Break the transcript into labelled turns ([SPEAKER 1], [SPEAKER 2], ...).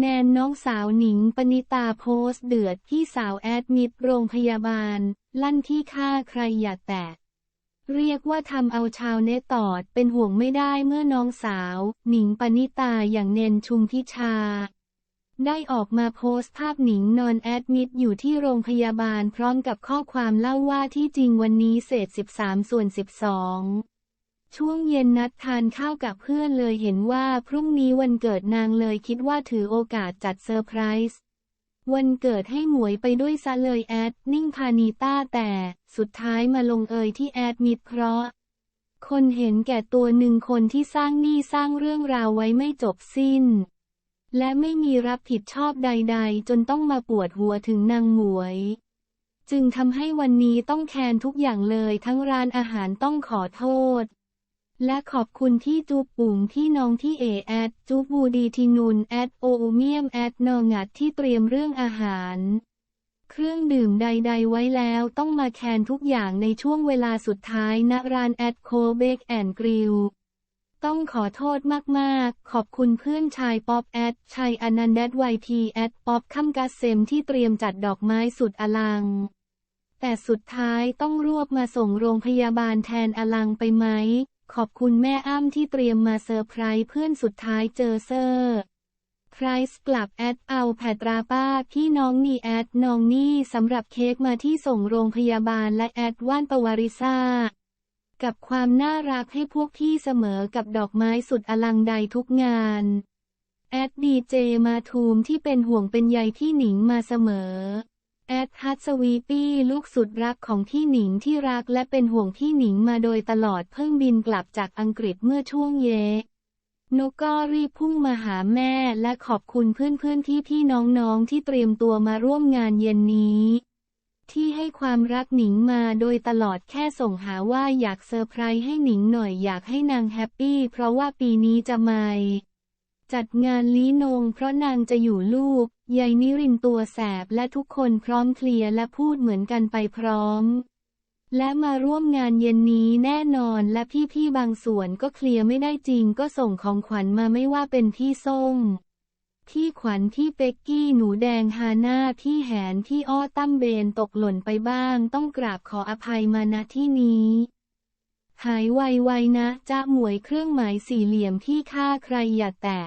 [SPEAKER 1] แนนน้องสาวหนิงปณิตาโพสต์เดือดพี่สาวแอดมิดโรงพยาบาล ลั่นที่ฆ่าใครอย่าแตะ เรียกว่าทำเอาชาวเน็ตตอดเป็นห่วงไม่ได้เมื่อน้องสาว หนิงปณิตาอย่างเนนชุมพิชา ได้ออกมาโพสต์ภาพหนิงนอนแอดมิดอยู่ที่โรงพยาบาลพร้อมกับข้อความเล่าว่าที่จริงวันนี้เศษ 13 ส่วน 12 ช่วงเย็นนัดทานข้าวกับเพื่อนเลยเห็นว่าพรุ่งนี้วันเกิดนางเลยคิดว่าถือโอกาสจัดเซอร์ไพรส์วันเกิดให้หมวยไปด้วยซะเลยแอดนิ่งพานีต้าแต่สุดท้ายมาลงเอยที่แอดมิดเพราะ คนเห็นแก่ตัวหนึ่งคนที่สร้างหนี้สร้างเรื่องราวไว้ไม่จบสิ้น และไม่มีรับผิดชอบใดๆ จนต้องมาปวดหัวถึงนางหมวย จึงทำให้วันนี้ต้องแคนทุกอย่างเลยทั้งร้านอาหารต้องขอโทษ และขอบคุณที่จูบปุ่งที่น้องที่เอแอดจูบบูดีทีนูนแอดโอเมียมแอดนองัดที่เตรียมเรื่องอาหาร เครื่องดื่มใด ๆ ไว้แล้วต้องมาแคนทุกอย่างในช่วงเวลาสุดท้ายณร้านแอดโคเบกแอนกริลต้องขอโทษมากๆ ขอบคุณเพื่อนชายป๊อปแอดชัยอนันต์แดดไวทีแอดป๊อปคัมกัสเซมที่เตรียมจัดดอกไม้สุดอลัง แต่สุดท้ายต้องรวบมาส่งโรงพยาบาลแทนอลังไปไหม ขอบคุณแม่อ้ำที่เตรียมมาเซอร์ไพรส์เพื่อนสุดท้ายเจอเซอร์ไพรส์กลับแอดเอาแพตราป้าพี่น้องนี่แอดน้องนี่สำหรับเค้กมาที่ส่งโรงพยาบาลและแอดว่านปวาริซากับความน่ารักให้พวกพี่เสมอกับดอกไม้สุดอลังใดทุกงานแอดดีเจมาทูมที่เป็นห่วงเป็นใยพี่หนิงมาเสมอ ดฮัตสวีปี้ลูกสุดรักของพี่หนิงที่รักและเป็นห่วงพี่หนิงมาโดยตลอดเพิ่งบินกลับจากอังกฤษเมื่อช่วงเย็นนกก็รีบพุ่งมาหาแม่และขอบคุณเพื่อนๆที่พี่น้องๆที่เตรียมตัวมาร่วมงานเย็นนี้ ที่ให้ความรักหนิงมาโดยตลอดแค่ส่งหาว่าอยากเซอร์ไพรส์ให้หนิงหน่อยอยากให้นางแฮปปี้เพราะว่าปีนี้จะไม่ จัดงานลี้นงเพราะนางจะอยู่ลูก ยายนิรินตัวแสบและทุกคนพร้อมเคลียร์และพูดเหมือนกันไปพร้อม และมาร่วมงานเย็นนี้แน่นอนและพี่ๆบางส่วนก็เคลียร์ไม่ได้จริงก็ส่งของขวัญมาไม่ว่าเป็นพี่ส้มพี่ขวัญพี่เป็กกี้หนูแดงฮาน่าพี่แหนพี่อ้อตั้มเบนตกหล่นไปบ้าง ต้องกราบขออภัยมาณที่นี้ หายไวๆนะจ้าหมวยเครื่องหมายสี่เหลี่ยมที่ฆ่าใครอย่าแตะ